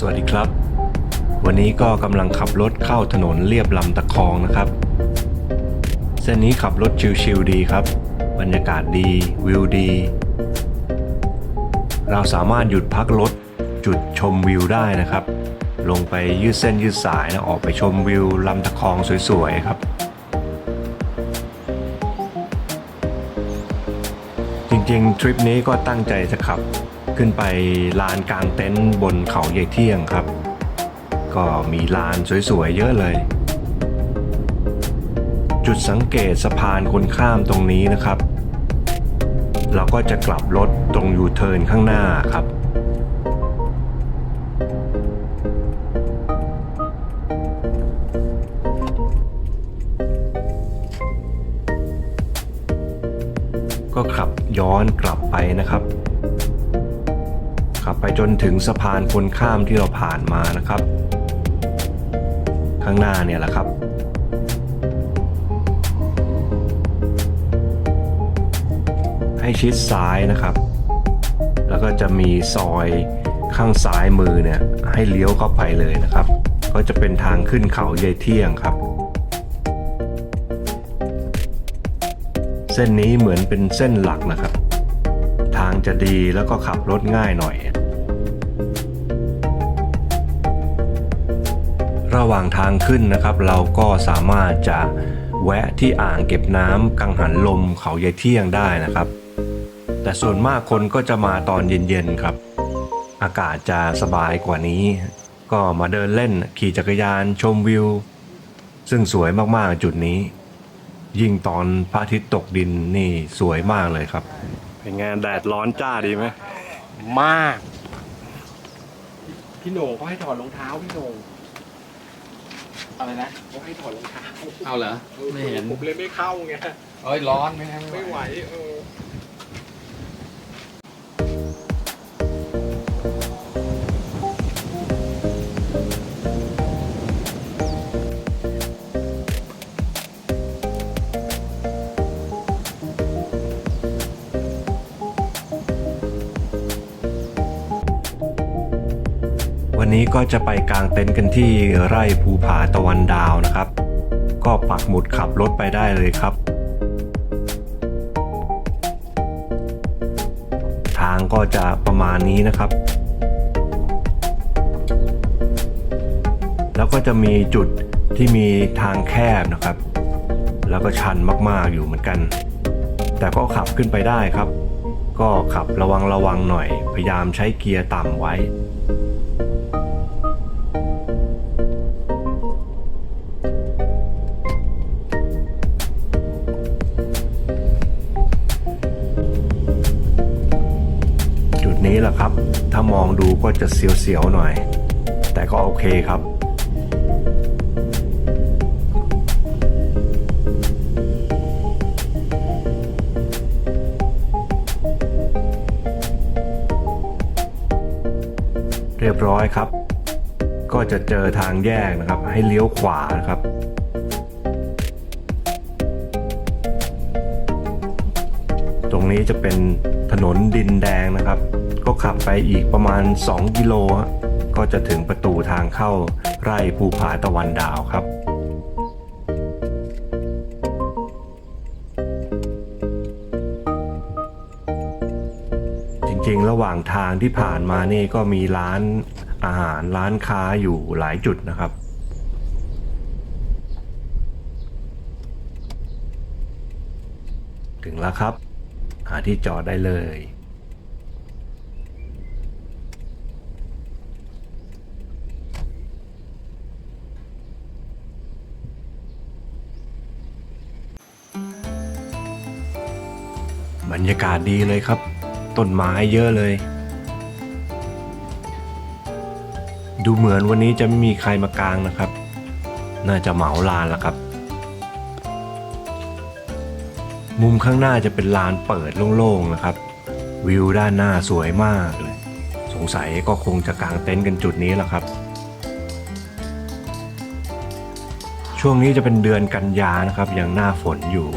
สวัสดีครับ วันนี้ก็กำลังขับรถเข้าถนนเรียบลำตะคองนะครับ เส้นนี้ขับรถชิลๆดีครับ บรรยากาศดีวิวดี เราสามารถหยุดพักรถจุดชมวิวได้นะครับ ลงไปยืดเส้นยืดสายนะออกไปชมวิวลำตะคองสวยๆครับจริงๆ ทริปนี้ก็ตั้งใจจะขับ ขึ้นไปลานกลางเต็นท์บนเขาใหญ่เที่ยงครับ ก็มีลานสวยๆเยอะเลย จุดสังเกตสะพานคนข้ามตรงนี้นะครับ เราก็จะกลับรถตรงยูเทิร์นข้างหน้าครับก็ขับย้อนกลับไปนะครับ ขับ ไปจนถึงสะพานคนข้ามที่เราผ่านมานะครับ ข้างหน้าเนี่ยแหละครับให้ชิดซ้ายนะครับ แล้วก็จะมีซอยข้างซ้ายมือเนี่ยให้เลี้ยวเข้าไปเลยนะครับ ก็จะเป็นทางขึ้นเขาเยายเที่ยงครับ เส้นนี้เหมือนเป็นเส้นหลักนะครับ ทางจะดีแล้วก็ขับรถง่ายหน่อย ระหว่างทางขึ้นนะครับ เราก็สามารถจะแวะที่อ่างเก็บน้ำกังหันลมเขายายเที่ยงได้นะครับ แต่ส่วนมากคนก็จะมาตอนเย็นๆครับ อากาศจะสบายกว่านี้ ก็มาเดินเล่นขี่จักรยานชมวิว ซึ่งสวยมากๆจุดนี้ ยิ่งตอนพระอาทิตย์ตกดินนี่สวยมากเลยครับ เป็นไงแดดร้อนจ้าดีไหมมาก พี่โหน่งเขาให้ถอดรองเท้าพี่โหน่ง อะไรนะเขาให้ถอดรองเท้าเอาเหรอ ไม่เห็นผมเลยไม่เข้าไงเอ้ยร้อนไหมครับไม่ไหว เออ นี้ก็จะไปกางเต็นท์กันที่ไร่ภูผาตะวันดาวนะครับ ก็ปักหมุดขับรถไปได้เลยครับ ทางก็จะประมาณนี้นะครับ แล้วก็จะมีจุดที่มีทางแคบนะครับ แล้วก็ชันมากๆอยู่เหมือนกัน แต่ก็ขับขึ้นไปได้ครับ ก็ขับระวังระวังหน่อย พยายามใช้เกียร์ต่ำไว้ ถ้ามองดูก็จะเสียวๆหน่อย แต่ก็โอเคครับเรียบร้อยครับ ก็จะเจอทางแยกนะครับ ให้เลี้ยวขวานะครับ ตรงนี้จะเป็นถนนดินแดงนะครับ ก็ขับไปอีกประมาณ 2 กิโล ก็จะถึงประตูทางเข้าไร่ภูผาตะวันดาวครับจริงๆ ระหว่างทางที่ผ่านมานี่ก็มีร้านอาหารร้านค้าอยู่หลายจุดนะครับ ถึงแล้วครับ หาที่จอดได้เลย บรรยากาศดีเลยครับ ต้นไม้เยอะเลย ดูเหมือนวันนี้จะไม่มีใครมากางนะครับ น่าจะเหมาลานแล้วครับ มุมข้างหน้าจะเป็นลานเปิดโล่งๆนะครับ วิวด้านหน้าสวยมากเลย สงสัยก็คงจะกางเต็นท์กันจุดนี้แหละครับ ช่วงนี้จะเป็นเดือนกันยานะครับยังหน้าฝนอยู่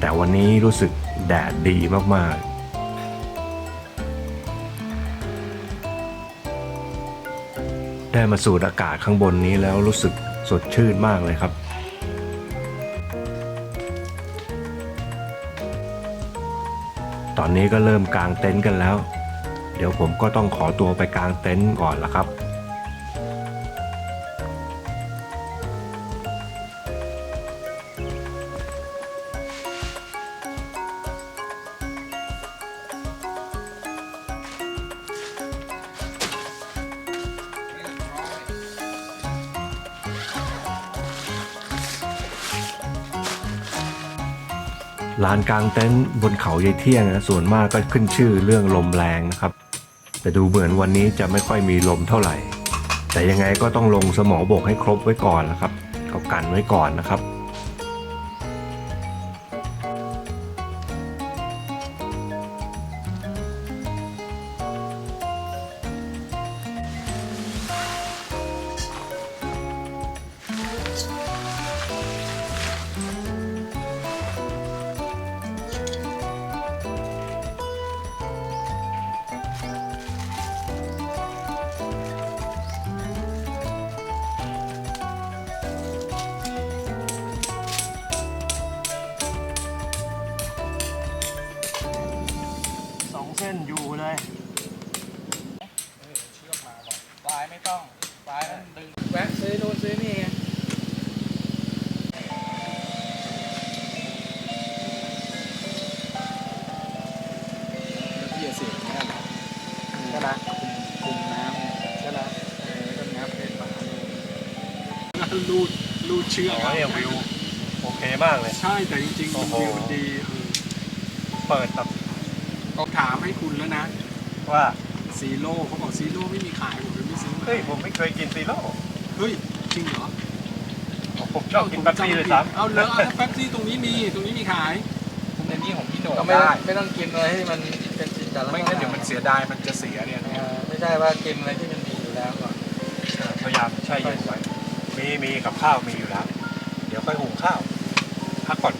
แต่วันนี้รู้สึก แดดดีมากๆได้มาสูดอากาศข้างบนนี้แล้วรู้สึกสดชื่นมากเลยครับ ตอนนี้ก็เริ่มกางเต็นท์กันแล้ว เดี๋ยวผมก็ต้องขอตัวไปกางเต็นท์ก่อนละครับ ลานกลางเต็นท์บนเขาใยเที่ยงนะส่วนมากก็ขึ้นชื่อเรื่องลมแรงนะครับ แต่ดูเหมือนวันนี้จะไม่ค่อยมีลมเท่าไหร่ แต่ยังไงก็ต้องลงสมอบกให้ครบไว้ก่อนนะครับเอากันไว้ก่อนนะครับ เชือกอ๋อเนี่ยวิวโอเคมากเลย ใช่แต่จริงๆโอ้มันโหวิวมันดีเออเปิดแบบเขาถามให้คุณแล้วนะว่า ซีโร่เขาบอกซีโร่ไม่มีขายผมเลยไม่ซื้อมาเฮ้ย ผมไม่เคยกินซีโร่เฮ้ยจริงเหรอผมชอบกินแป๊บซี่เลยซ้ำ เอาเลยเอาแป๊บซี่ตรงนี้มีตรงนี้มีขาย ในนี้ของพี่โหน่งก็ไม่ได้ ไม่ต้องกินอะไรที่มันเป็นจิตจาระไม่งั้นเดี๋ยวมันเสียดายมันจะเสียเนี่ยเออไม่ใช่ว่ากินอะไรที่มันมีอยู่แล้วก่อน พยายามใช่เย็นไว้ มีมีกับข้าวมีอยู่แล้ว เดี๋ยวค่อยหุงข้าวพักก่อน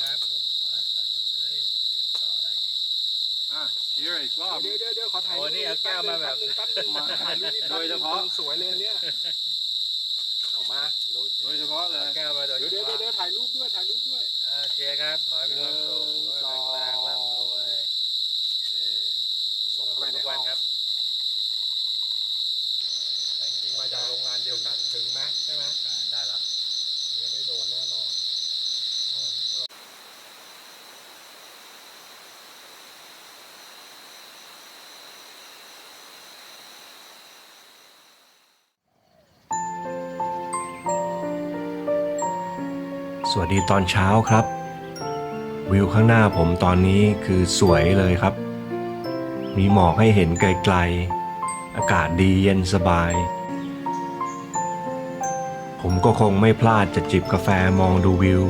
ครับผมเอาละผมจะได้ตื่นต่อได้อีก อะเชียร์อีกรอบ เดี๋ยวเดี๋ยวเดี๋ยวขอถ่ายโอ้นี่เอาแก้วมาแบบแป๊บนึงแป๊บนึงมาถ่ายรูปนี่โดยเฉพาะ สวยเลยเนี่ยเอามาโดยโดยเฉพาะเลยแก้วมาโดยเดี๋ยวเฉเดี๋ยวพาะเดี๋ยวถ่ายรูปด้วยถ่ายรูปด้วย อ่าเชียร์ครับ ขอให้มีความสุขหนึ่งขอให้แข็งแรงสองร่ำรวยส่งเข้าไปในทุกห้วัอนงครับ แต่จริงๆมาจากโรงงานเดียวกันถึงไหมใช่ไหมได้ละ สวัสดีตอนเช้าครับ วิวข้างหน้าผมตอนนี้คือสวยเลยครับ มีหมอกให้เห็นไกลๆ อากาศดีเย็นสบาย ผมก็คงไม่พลาดจะจิบกาแฟมองดูวิว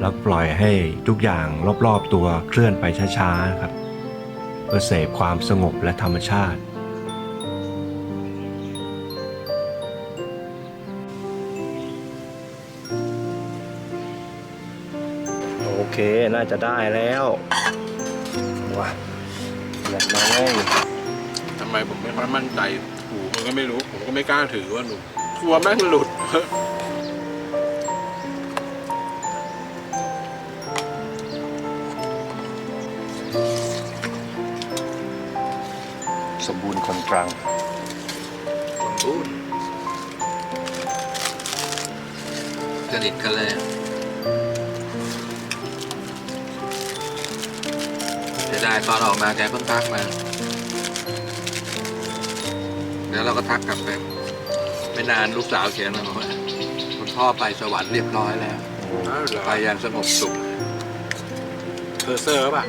แล้วปล่อยให้ทุกอย่างรอบๆตัวเคลื่อนไปช้าๆครับ เพื่อเสพความสงบและธรรมชาติ น่าจะได้แล้วว้าเดือดน้อยทำไมผมไม่ค่อยมั่นใจหูมันก็ไม่รู้ ผมก็ไม่กล้าถือว่าหลุดกลัวแม่งหลุด สมบูรณ์คนตรัง สมบูรณ์กระดิกกันเลย ตอนออกมาแกเพิ่งทักมาแล้วเราก็ทักกลับไปไม่นานลูกสาวเขียนมาบอกว่าคุณพ่อไปสวรรค์เรียบร้อยแล้ว อ้าวเหรอไปอย่างสงบสุข เพอร์เซอร์ป่ะ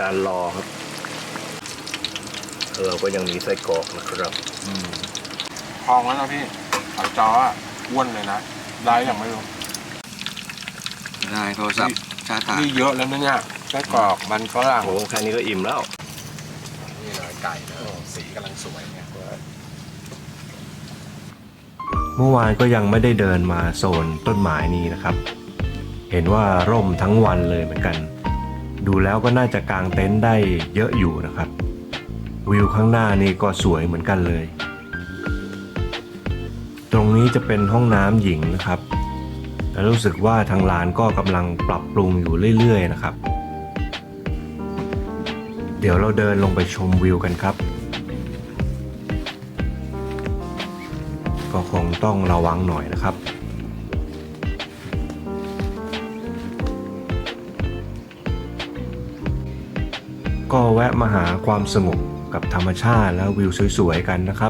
การรอครับ เราก็ยังมีไส้กรอกนะครับพองแล้วนะพี่สายจออะอ้วนเลยนะ ได้อย่างไม่รู้ได้โทรศัพท์ชาร์จถ่ายนี่เยอะแล้วนะเนี่ยไส้กรอกมันฝรั่งโอ้แค่นี้ก็อิ่มแล้ว นี่เลยไก่นะโอ้สีกำลังสวยเนี่ยเมื่อวานก็ยังไม่ได้เดินมาโซนต้นไม้นี้นะครับ เห็นว่าร่มทั้งวันเลยเหมือนกัน ดูแล้วก็น่าจะกางเต็นท์ได้เยอะอยู่นะครับ วิวข้างหน้านี่ก็สวยเหมือนกันเลย ตรงนี้จะเป็นห้องน้ำหญิงนะครับและรู้สึกว่าทางร้านก็กำลังปรับปรุงอยู่เรื่อยๆนะครับ เดี๋ยวเราเดินลงไปชมวิวกันครับ ก็คงต้องระวังหน่อยนะครับ ก็แวะมาหาความสงบกับธรรมชาติและวิวสวยๆกันนะครับ